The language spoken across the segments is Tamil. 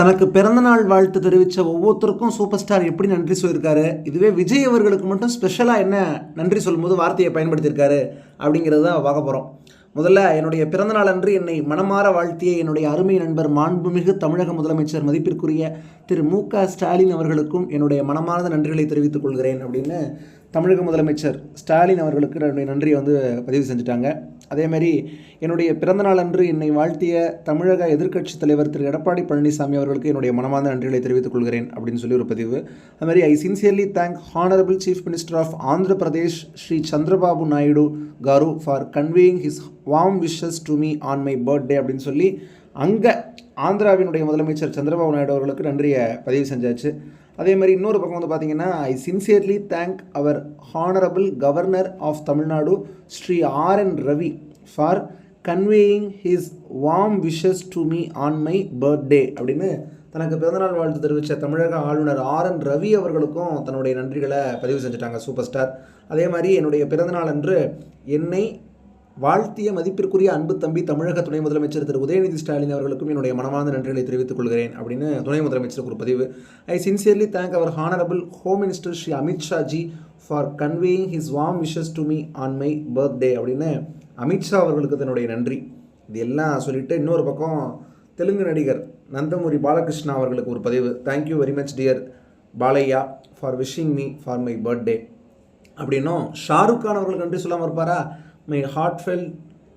தனக்கு பிறந்தநாள் வாழ்த்து தெரிவித்த ஒவ்வொருத்தருக்கும் சூப்பர் ஸ்டார் எப்படி நன்றி சொல்லியிருக்காரு? இதுவே விஜய் அவர்களுக்கு மட்டும் ஸ்பெஷலாக என்ன நன்றி சொல்லும்போது வார்த்தையை பயன்படுத்தியிருக்காரு அப்படிங்கிறது தான் பார்க்க போகிறோம் முதல்ல என்னுடைய பிறந்தநாள் அன்று என்னை மனமாற வாழ்த்திய என்னுடைய அருமை நண்பர் மாண்புமிகு தமிழக முதலமைச்சர் மதிப்பிற்குரிய திரு மு க ஸ்டாலின் அவர்களுக்கும் என்னுடைய மனமார்ந்த நன்றிகளை தெரிவித்துக் கொள்கிறேன் அப்படின்னு தமிழக முதலமைச்சர் ஸ்டாலின் அவர்களுக்கு என்னுடைய நன்றியை வந்து பதிவு செஞ்சுட்டாங்க. அதேமாரி என்னுடைய பிறந்தநாள் அன்று என்னை வாழ்த்திய தமிழக எதிர்க்கட்சித் தலைவர் திரு. எடப்பாடி பழனிசாமி அவர்களுக்கு என்னுடைய மனமார்ந்த நன்றிகளை தெரிவித்துக் கொள்கிறேன் அப்படின்னு சொல்லி ஒரு பதிவு. அதுமாதிரி I sincerely thank honourable chief minister of Andhra Pradesh Shri Chandrababu Naidu garu for conveying his warm wishes to me on my birthday அப்படின்னு சொல்லி அங்கே ஆந்திராவினுடைய முதலமைச்சர் சந்திரபாபு நாயுடு அவர்களுக்கு நன்றியை பதிவு செஞ்சாச்சு. அதே மாதிரி இன்னொரு பக்கம் வந்து பார்த்தீங்கன்னா I sincerely thank our honourable governor of Tamil Nadu Shri R N Ravi for conveying his warm wishes to me on my birthday அப்படின்னு தனக்கு பிறந்தநாள் வாழ்த்து தெரிவித்த தமிழக ஆளுநர் ஆர் என் ரவி அவர்களுக்கும் தன்னுடைய நன்றிகளை பதிவு செஞ்சுட்டாங்க சூப்பர் ஸ்டார் அதே மாதிரி என்னுடைய பிறந்தநாள் அன்று என்னை வாழ்த்திய மதிப்பிற்குரிய அன்பு தம்பி தமிழக துணை முதலமைச்சர் திரு. உதயநிதி ஸ்டாலின் அவர்களுக்கும் என்னுடைய மனமார்ந்த நன்றிகளை தெரிவித்துக் கொள்கிறேன் அப்படின்னு துணை முதலமைச்சருக்கு ஒரு பதிவு. I sincerely thank our honourable home minister Shri Amit Shah ji for conveying his warm wishes to me on my birthday அப்படின்னு அமித்ஷா அவர்களுக்கு தன்னுடைய நன்றி. இது எல்லாம் சொல்லிட்டு இன்னொரு பக்கம் தெலுங்கு நடிகர் நந்தமூரி பாலகிருஷ்ணா அவர்களுக்கு ஒரு பதிவு. Thank you very much dear Balayya for wishing me for my birthday அப்படின்னும் ஷாருக் கான் அவர்களுக்கு நன்றி சொல்லாமல் இருப்பாரா? My heartfelt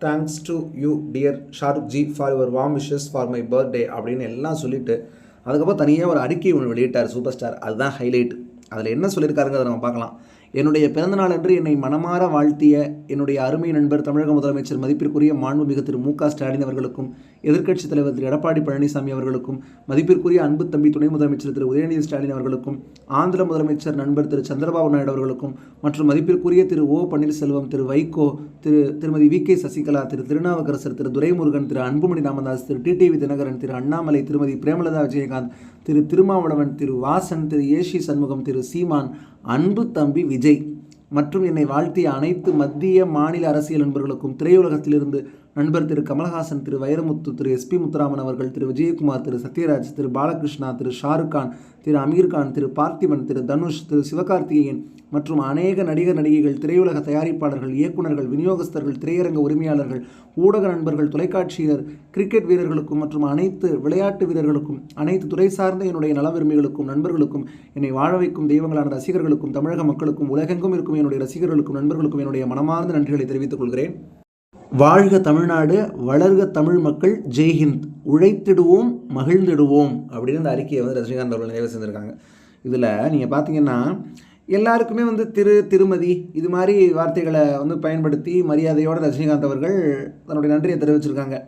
thanks to you dear Shahrukh ji for your warm wishes for my birthday அப்படின்னு எல்லாம் சொல்லிட்டு அதுக்கப்புறம் தனியாக ஒரு அறிக்கை ஒன்று வெளியிட்டார் சூப்பர் ஸ்டார் அதுதான் ஹைலைட் அதில் என்ன சொல்லியிருக்காருங்கிறத நம்ம பார்க்கலாம். என்னுடைய பிறந்தநாள் அன்று என்னை மனமாற வாழ்த்திய என்னுடைய அருமை நண்பர் தமிழக முதலமைச்சர் மதிப்பிற்குரிய மாண்புமிகு திரு மு க ஸ்டாலின் அவர்களுக்கும் எதிர்க்கட்சித் தலைவர் திரு எடப்பாடி பழனிசாமி அவர்களுக்கும் மதிப்பிற்குரிய அன்பு தம்பி துணை முதலமைச்சர் திரு உதயநிதி ஸ்டாலின் அவர்களுக்கும் ஆந்திர முதலமைச்சர் நண்பர் திரு சந்திரபாபு நாயுடு அவர்களுக்கும் மற்றும் மதிப்பிற்குரிய திரு ஓ பன்னீர்செல்வம் திரு வைகோ திரு திருமதி வி கே சசிகலா திரு திருநாவுக்கரசர் திரு துரைமுருகன் திரு அன்புமணி ராமதாஸ் திரு டிடிவி தினகரன் திரு அண்ணாமலை திருமதி பிரேமலதா விஜயகாந்த் திரு திருமாவளவன் திரு வாசன் திரு ஏஷி சண்முகம் திரு சீமான் அன்பு தம்பி விஜய். மற்றும் என்னை வாழ்த்திய அனைத்து மத்திய மாநில அரசியல் நண்பர்களுக்கும் திரையுலகத்திலிருந்து நண்பர் திரு கமல்ஹாசன் திரு வைரமுத்து திரு எஸ்பி முத்துராமன் அவர்கள் திரு விஜயகுமார் திரு சத்யராஜ் திரு பாலகிருஷ்ணா திரு ஷாருக் கான் திரு அமீர்கான் திரு பார்த்திபன் திரு தனுஷ் திரு சிவகார்த்திகேயன் மற்றும் அநேக நடிகர் நடிகைகள் திரையுலக தயாரிப்பாளர்கள் இயக்குநர்கள் விநியோகஸ்தர்கள் திரையரங்க உரிமையாளர்கள் ஊடக நண்பர்கள் தொலைக்காட்சியர் கிரிக்கெட் வீரர்களுக்கும் மற்றும் அனைத்து விளையாட்டு வீரர்களுக்கும் அனைத்து துறை சார்ந்த என்னுடைய நலவிரும்பிகளுக்கும் நண்பர்களுக்கும் என்னை வாழ வைக்கும் தெய்வங்களான ரசிகர்களுக்கும் தமிழக மக்களுக்கும் உலகெங்கும் இருக்கும் என்னுடைய ரசிகர்களுக்கும் நண்பர்களுக்கும் என்னுடைய மனமார்ந்த நன்றிகளை தெரிவித்துக் கொள்கிறேன். வாழ்க தமிழ்நாடு வளர்க தமிழ் மக்கள் ஜெய்ஹிந்த் உழைத்திடுவோம் மகிழ்ந்திடுவோம். அப்படின்னு அந்த அறிக்கையை வந்து ரஜினிகாந்த் அவர்கள் நிறைவு செஞ்சுருக்காங்க. இதில் நீங்கள் பார்த்தீங்கன்னா எல்லாருக்குமே வந்து திரு திருமதி இது மாதிரி வார்த்தைகளை வந்து பயன்படுத்தி மரியாதையோடு ரஜினிகாந்த் அவர்கள் தன்னுடைய நன்றியை தெரிவிச்சிருக்காங்க.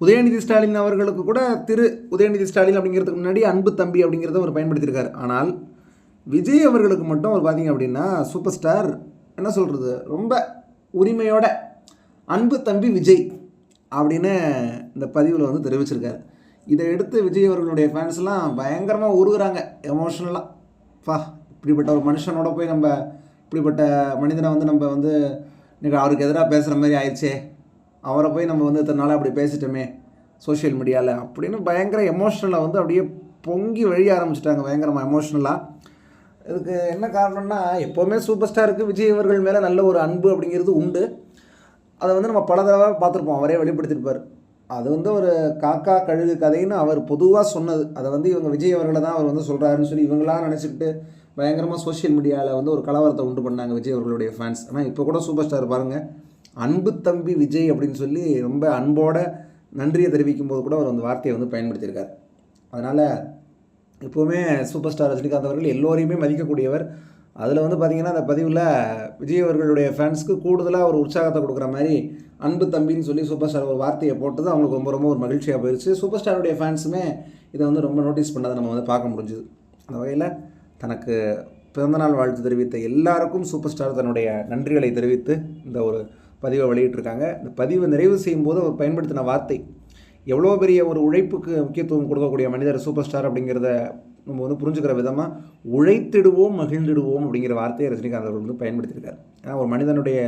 உதயநிதி ஸ்டாலின் அவர்களுக்கு கூட திரு உதயநிதி ஸ்டாலின் அப்படிங்கிறதுக்கு முன்னாடி அன்பு தம்பி அப்படிங்கிறத அவர் பயன்படுத்தியிருக்காரு. ஆனால் விஜய் அவர்களுக்கு மட்டும் அவர் பார்த்தீங்க அப்படின்னா சூப்பர் ஸ்டார் என்ன சொல்கிறது ரொம்ப உரிமையோட அன்பு தம்பி விஜய் அப்படின்னு இந்த பதிவில் வந்து தெரிவிச்சிருக்காரு. இதை எடுத்து விஜய் அவர்களுடைய ஃபேன்ஸ்லாம் பயங்கரமாக உருகுறாங்க எமோஷ்னலாக பா இப்படிப்பட்ட ஒரு மனுஷனோட போய் நம்ம இப்படிப்பட்ட மனிதனை வந்து நம்ம வந்து இன்றைக்கி அவருக்கு எதிராக பேசுகிற மாதிரி ஆயிடுச்சே. அவரை போய் நம்ம வந்து இத்தனை நாளாக அப்படி பேசிட்டோமே சோஷியல் மீடியாவில் அப்படின்னு பயங்கர எமோஷ்னலாக வந்து அப்படியே பொங்கி வழிய ஆரம்பிச்சிட்டாங்க பயங்கரமாக எமோஷ்னலாக இதுக்கு என்ன காரணம்னா எப்போவுமே சூப்பர் ஸ்டாருக்கு விஜய் அவர்கள் மேலே நல்ல ஒரு அன்பு அப்படிங்கிறது உண்டு. அதை வந்து நம்ம பல தடவை பார்த்துருப்போம். அவரே வெளிப்படுத்தியிருப்பார். அது வந்து ஒரு காக்கா கழுகு கதைன்னு அவர் பொதுவாக சொன்னது. அதை வந்து இவங்க விஜய் அவர்களை தான் அவர் வந்து சொல்கிறாருன்னு சொல்லி இவங்களாம் நினச்சிக்கிட்டு பயங்கரமாக சோஷியல் மீடியாவில் வந்து ஒரு கலவரத்தை உண்டு பண்ணாங்க விஜய் அவர்களுடைய ஃபேன்ஸ் ஆனால் இப்போ கூட சூப்பர் ஸ்டார் பாருங்கள் அன்பு தம்பி விஜய் அப்படின்னு சொல்லி ரொம்ப அன்போட நன்றியை தெரிவிக்கும் போது கூட அவர் அந்த வார்த்தையை வந்து பயன்படுத்தியிருக்கார். அதனால் எப்போவுமே சூப்பர் ஸ்டார் ரஜினிகாந்த் அவர்கள் எல்லோரையுமே மதிக்கக்கூடியவர். அதில் வந்து பார்த்திங்கன்னா அந்த பதிவில் விஜய் அவர்களுடைய ஃபேன்ஸ்க்கு கூடுதலாக ஒரு உற்சாகத்தை கொடுக்குற மாதிரி அன்பு தம்பின்னு சொல்லி சூப்பர் ஸ்டார் ஒரு வார்த்தையை போட்டது அவங்களுக்கு ரொம்ப ரொம்ப ஒரு மகிழ்ச்சியாக போயிடுச்சு சூப்பர் ஸ்டாருடைய ஃபேன்ஸுமே இதை வந்து ரொம்ப நோட்டீஸ் பண்ணதை நம்ம வந்து பார்க்க முடிஞ்சுது. அந்த வகையில் தனக்கு பிறந்தநாள் வாழ்த்து தெரிவித்த எல்லாருக்கும் சூப்பர் ஸ்டார் தன்னுடைய நன்றிகளை தெரிவித்து இந்த ஒரு பதிவை வெளியிட்டிருக்காங்க. இந்த பதிவை நிறைவு செய்யும் போது அவர் பயன்படுத்தின வார்த்தை எவ்வளோ பெரிய ஒரு உழைப்புக்கு முக்கியத்துவம் கொடுக்கக்கூடிய மனிதர் சூப்பர் ஸ்டார் அப்படிங்கிறத நம்ம வந்து புரிஞ்சுக்கிற விதமாக உழைத்திடுவோம் மகிழ்ந்திடுவோம் அப்படிங்கிற வார்த்தையை ரஜினிகாந்த் அவர்கள் வந்து பயன்படுத்தியிருக்காரு. ஏன்னா ஒரு மனிதனுடைய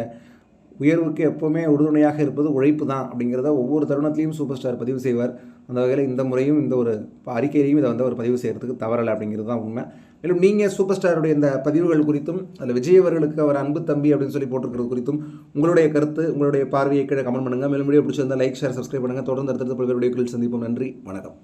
உயர்வுக்கு எப்போவுமே உறுதுணையாக இருப்பது உழைப்பு தான் அப்படிங்கிறத ஒவ்வொரு தருணத்திலையும் சூப்பர் ஸ்டார் பதிவு செய்வார். அந்த வகையில் இந்த முறையும் இந்த ஒரு அறிக்கையிலையும் இதை வந்து அவர் பதிவு செய்கிறதுக்கு தவறலை அப்படிங்கிறது தான் உண்மை. மேலும் நீங்கள் சூப்பர் ஸ்டாருடைய இந்த பதிவுகள் குறித்தும் அதில் விஜய் அவர்களுக்கு அவர் அன்பு தம்பி அப்படின்னு சொல்லி போட்டிருக்கிறது குறித்தும் உங்களுடைய கருத்து உங்களுடைய பார்வையை கீழே கமெண்ட் பண்ணுங்கள் மேலும் வீடியோ பிடிச்சிருந்தால் லைக் ஷேர் சப்ஸ்கிரைப் பண்ணுங்கள் தொடர்ந்து அடுத்தடுத்த பல்வேறு வீடியோக்கள் சந்திப்போம். நன்றி வணக்கம்.